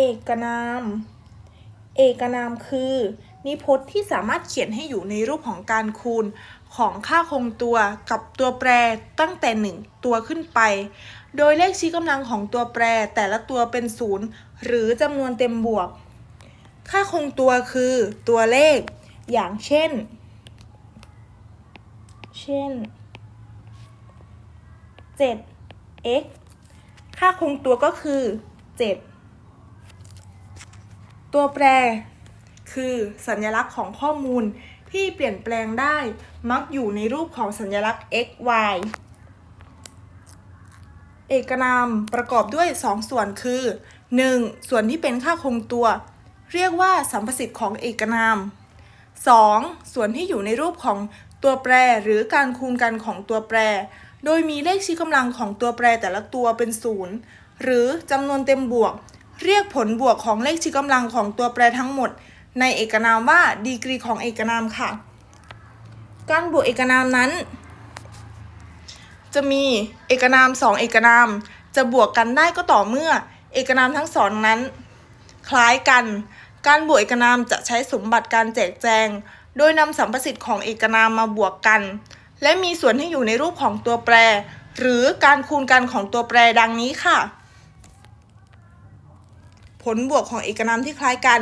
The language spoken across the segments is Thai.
เอกนาม เอกนามคือ นิพจน์ที่สามารถเขียนให้อยู่ในรูปของการคูณของค่าคงตัวกับตัวแปรตั้งแต่ 1 ตัวขึ้นไป โดยเลขชี้กำลังของตัวแปรแต่ละตัวเป็นศูนย์หรือจำนวนเต็มบวก ค่าคงตัวคือตัวเลข อย่างเช่น เช่น 7 x ค่าคงตัวก็คือ 7 ตัวแปร คือสัญลักษณ์ของข้อมูลที่เปลี่ยนแปลงได้มักอยู่ในรูปของสัญลักษณ์ x y เอกนามประกอบด้วย 2 ส่วนคือ 1. ส่วนที่เป็นค่าคงตัว เรียกว่าสัมประสิทธิ์ของเอกนาม 2. ส่วนที่อยู่ในรูปของตัวแปรหรือการคูณกันของตัวแปร โดยมีเลขชี้กำลังของตัวแปรแต่ละตัวเป็นศูนย์หรือจำนวนเต็มบวก เรียกผลบวกของเลขชี้กำลังของตัวแปรทั้งหมด ในเอกนามว่าดีกรีของเอกนามค่ะ การบวกเอกนามนั้น จะมีเอกนามสองเอกนาม จะบวกกันได้ก็ต่อเมื่อ เอกนามทั้งสองนั้น คล้ายกัน การบวกเอกนามจะใช้สมบัติการแจกแจง โดยนำสัมประสิทธิ์ของเอกนามมาบวกกัน และมีส่วนที่อยู่ในรูปของตัวแปร หรือการคูณกันของตัวแปรดังนี้ค่ะ ผลบวกของเอกนามที่คล้ายกัน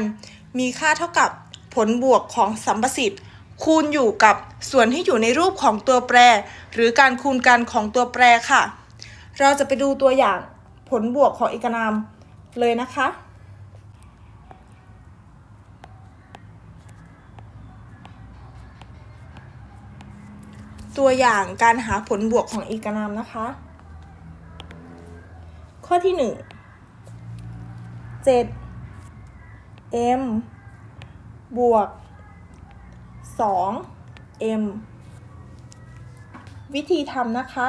มีค่าเท่ากับผลบวกของสัมประสิทธิ์คูณอยู่กับส่วนที่อยู่ในรูปของตัวแปร หรือการคูณกันของตัวแปรค่ะ เราจะไปดูตัวอย่างผลบวกของเอกนามเลยนะคะ ตัวอย่างการหาผลบวกของเอกนามนะคะ ข้อที่ห 7 m บวก 2 m วิธีทำนะคะ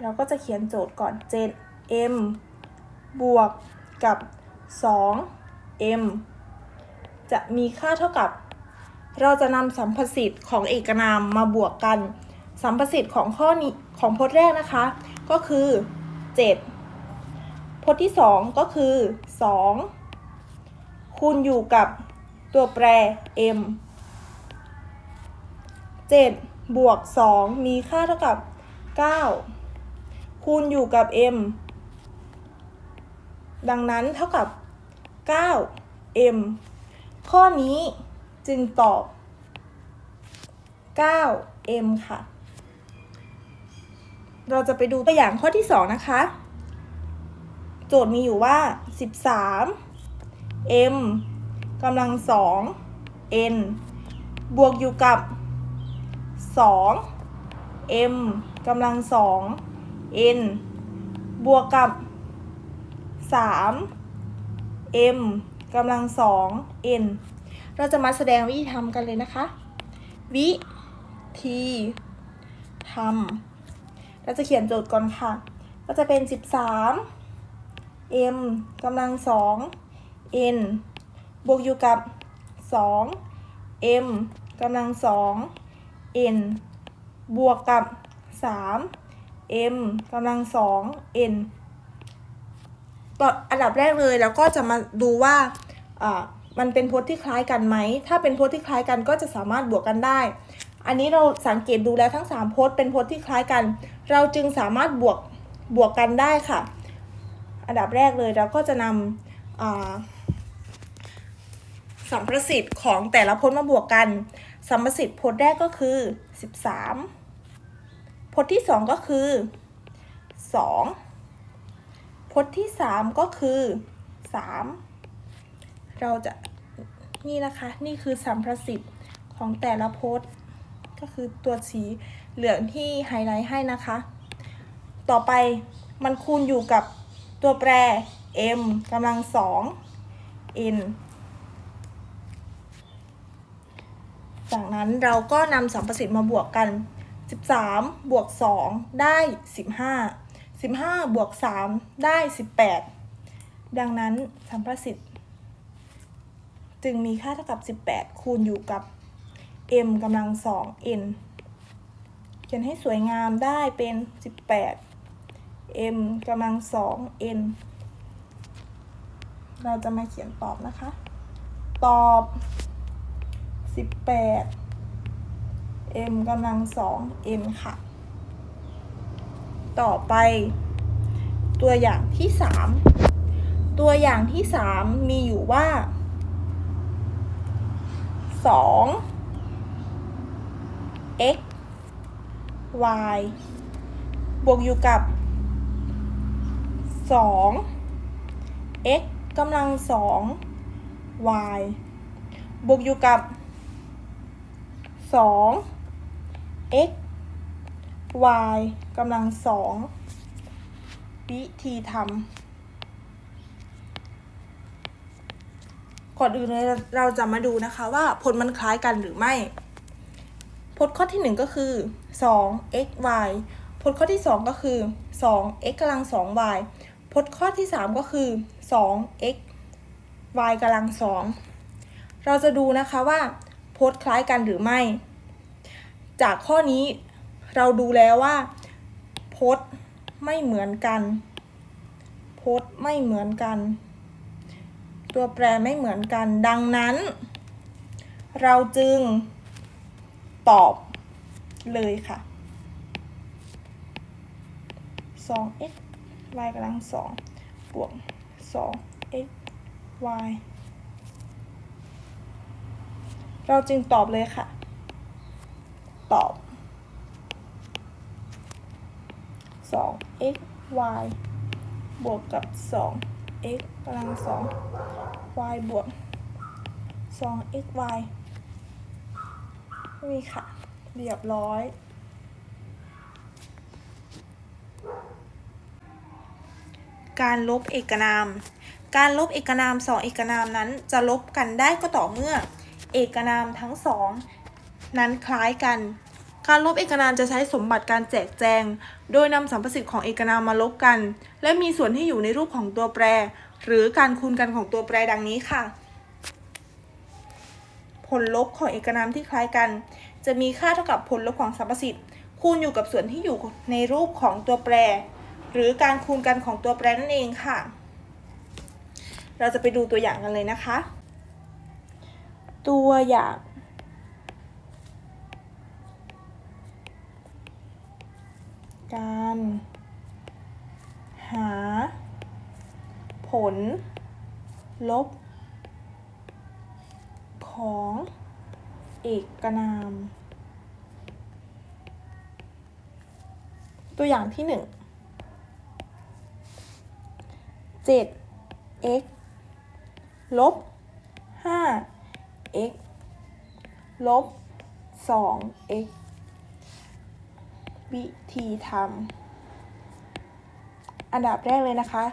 เราก็จะเขียนโจทย์ก่อน 7 m บวกกับ 2 m จะมีค่าเท่ากับ เราจะนำสัมประสิทธิ์ของเอกนามมาบวกกัน สัมประสิทธิ์ของข้อนี้ของพจน์แรกนะคะ ก็คือ 7 พจน์ที่ 2 ก็คือ 2 คูณอยู่กับตัวแปร m 7 บวก 2 มีค่าเท่ากับ 9 คูณอยู่กับ m ดังนั้นเท่ากับ 9 m ข้อนี้จึงตอบ 9 m ค่ะ เราจะไปดูตัวอย่างข้อที่ 2 นะคะ โจทย์มีอยู่ว่า 13 m กำลัง 2 n บวกอยู่กับ 2 m กำลัง 2 n บวกกับ 3 m กำลัง 2 n เราจะมาแสดงวิธีทำกันเลยนะคะ วิธีทำ เราจะเขียนโจทย์ก่อนค่ะ ก็จะเป็น 13 m กำลัง 2 n บวกอยู่กับ 2 m กำลัง 2 n บวกกับ 3 m กำลัง 2 n ตอนอันดับแรกเลยเราก็จะมาดูว่าอ่ามันเป็นพจน์ที่คล้ายกันไหม ถ้าเป็นพจน์ที่คล้ายกันก็จะสามารถบวกกันได้ อันนี้เราสังเกตดูแล้วทั้ง 3 พจน์เป็นพจน์ที่คล้ายกัน เราจึงสามารถบวกบวกกันได้ค่ะ อันดับแรกเลยเราก็จะนำสัมประสิทธิ์ของแต่ละพจน์มาบวกกัน สัมประสิทธิ์พจน์แรกก็คือ 13 พจน์ที่ 2 ก็คือ 2 พจน์ที่ 3 ก็คือ 3 เราจะนี่นะคะ นี่คือสัมประสิทธิ์ของแต่ละพจน์ ก็คือตัวสีเหลืองที่ไฮไลท์ให้นะคะ ต่อไปมันคูณอยู่กับตัวแปร m กำลัง2 n จากนั้นเราก็นำสัมประสิทธิ์มาบวกกัน 13 บวก 2 ได้ 15 15 บวก 3 ได้ 18 ดังนั้นสัมประสิทธิ์ จึงมีค่าเท่ากับ 18 คูณอยู่กับ m กำลังสอง n เขียนให้สวยงามได้เป็น 18 m กำลังสอง n เราจะมาเขียนตอบนะคะ ตอบ 18 m กำลังสอง n ค่ะ ต่อไป ตัวอย่างที่ 3 ตัวอย่างที่ 3 มีอยู่ว่า 2 y บวกอยู่กับสอง x กำลังสอง y บวกอยู่กับสอง x y กำลังสองวิธีทำก่อนอื่นเลยเราจะมาดูนะคะว่าผลมันคล้ายกันหรือไม่ พจน์ข้อที่หนึ่งก็คือสอง x y พจน์ข้อที่สองก็คือสอง x กำลังสอง y พจน์ข้อที่สามก็คือสอง x y กำลังสองเราจะดูนะคะว่าพจน์คล้ายกันหรือไม่ จากข้อนี้เราดูแล้วว่าพจน์ไม่เหมือนกัน พจน์ไม่เหมือนกัน ตัวแปรไม่เหมือนกัน ดังนั้น เราจึง ตอบเลยค่ะ 2 x y กำลัง2บวก 2 x y เราจึงตอบเลยค่ะ ตอบ 2 x y บวกกับ 2 x กำลัง2 y บวก 2 x y นี่ค่ะ เรียบร้อย การลบเอกนาม การลบเอกนามสองเอกนามนั้นจะลบกันได้ก็ต่อเมื่อ เอกนามทั้งสองนั้นคล้ายกัน การลบเอกนามจะใช้สมบัติการแจกแจง โดยนำสัมประสิทธิ์ของเอกนามมาลบกัน และมีส่วนที่อยู่ในรูปของตัวแปร หรือการคูณกันของตัวแปรดังนี้ค่ะ ผลลบของเอกนามที่คล้ายกัน จะมีค่าเท่ากับผลลบของสัมประสิทธิ์คูณอยู่กับส่วนที่อยู่ในรูปของตัวแปร หรือการคูณกันของตัวแปรนั่นเองค่ะ เราจะไปดูตัวอย่างกันเลยนะคะ ตัวอย่าง การหา ผลลบ ของเอกนาม ตัวอย่างที่หนึ่งเจ็ด x ลบห้า x ลบสอง x วิธีทำอันดับแรกเลยนะคะ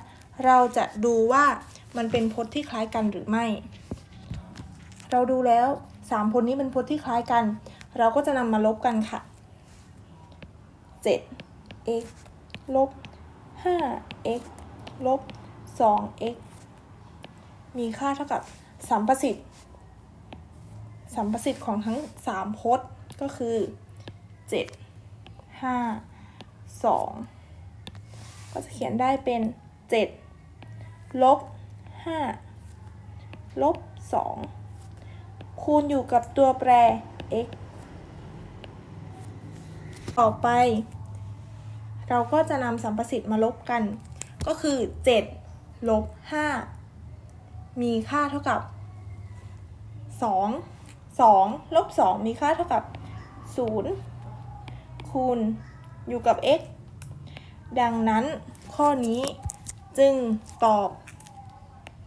เราจะดูว่ามันเป็นพจน์ที่คล้ายกันหรือไม่ เราดูแล้วสามพจน์นี้เป็นพจน์ที่คล้ายกัน เราก็จะนำมาลบกันค่ะ 7 x ลบ 5 x ลบ 2 x มีค่าเท่ากับสัมประสิทธิ์สัมประสิทธิ์ของทั้ง 3 พจน์ก็คือ 7 5 2 ก็จะเขียนได้เป็น 7 ลบ 5 ลบ 2 คูณอยู่กับตัวแปร x ต่อไป เราก็จะนำสัมประสิทธิ์มาลบกัน ก็คือ 7 ลบ 5 มีค่าเท่ากับ 2 2 ลบ 2 มีค่าเท่ากับ 0 คูณอยู่กับ x ดังนั้นข้อนี้จึงตอบ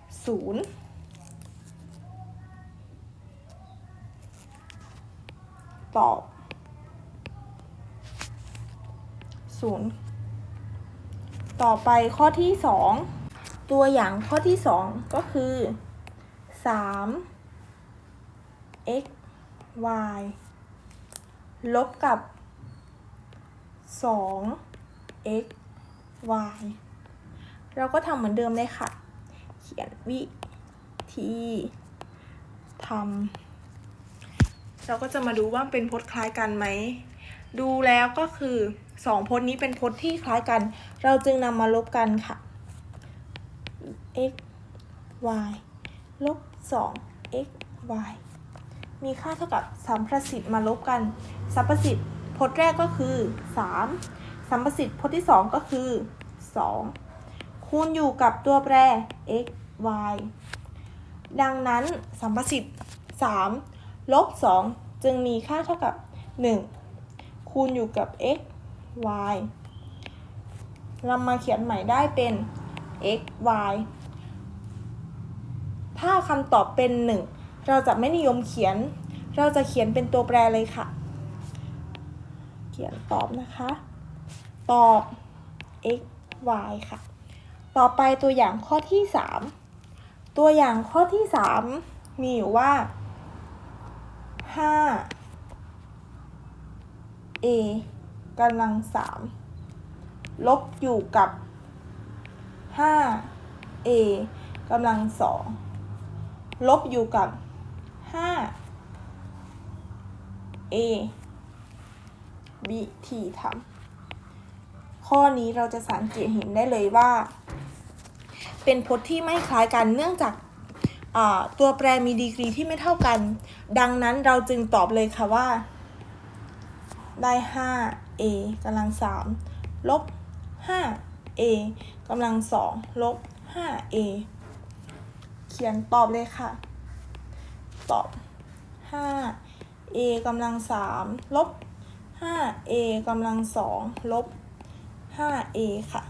0 ตอบศูนย์ต่อไปข้อที่สองตัวอย่างข้อที่สองก็คือสาม x y ลบกับสอง x y เราก็ทำเหมือนเดิมเลยค่ะ เขียนวิธีทำ เราก็จะมาดูว่าเป็นพจน์คล้ายกันไหม ดูแล้วก็คือสองพจน์นี้เป็นพจน์ที่คล้ายกัน เราจึงนำมาลบกันค่ะ x y ลบ2 x y มีค่าเท่ากับสัมประสิทธิ์มาลบกัน สัมประสิทธิ์พจน์แรกก็คือ 3 สัมประสิทธิ์พจน์ที่ 2 ก็คือ 2 คูณอยู่กับตัวแปร x y ดังนั้นสัมประสิทธิ์ 3 ลบ 2 จึงมีค่าเท่ากับ 1 คูณอยู่กับ x y เรามาเขียนใหม่ได้เป็น x y ถ้าคำตอบเป็น 1 เราจะไม่นิยมเขียน เราจะเขียนเป็นตัวแปรเลยค่ะ เขียนตอบนะคะ ตอบ x y ค่ะ ต่อไปตัวอย่างข้อที่ 3 ตัวอย่างข้อที่ 3 มีอยู่ว่า 5 a กำลัง3ลบอยู่กับ5 a กำลัง2ลบอยู่กับ5 a วิธีทำข้อนี้เราจะสังเกตเห็นได้เลยว่า เป็นพจน์ที่ไม่คล้ายกันเนื่องจาก ตัวแปรมีดีกรีที่ไม่เท่ากัน ดังนั้นเราจึงตอบเลยค่ะว่า ได้ 5a กำลัง 3 ลบ 5a กำลัง 2 ลบ 5a เขียนตอบเลยค่ะ ตอบ 5a กำลัง 3 ลบ 5a กำลัง 2 ลบ 5a ค่ะ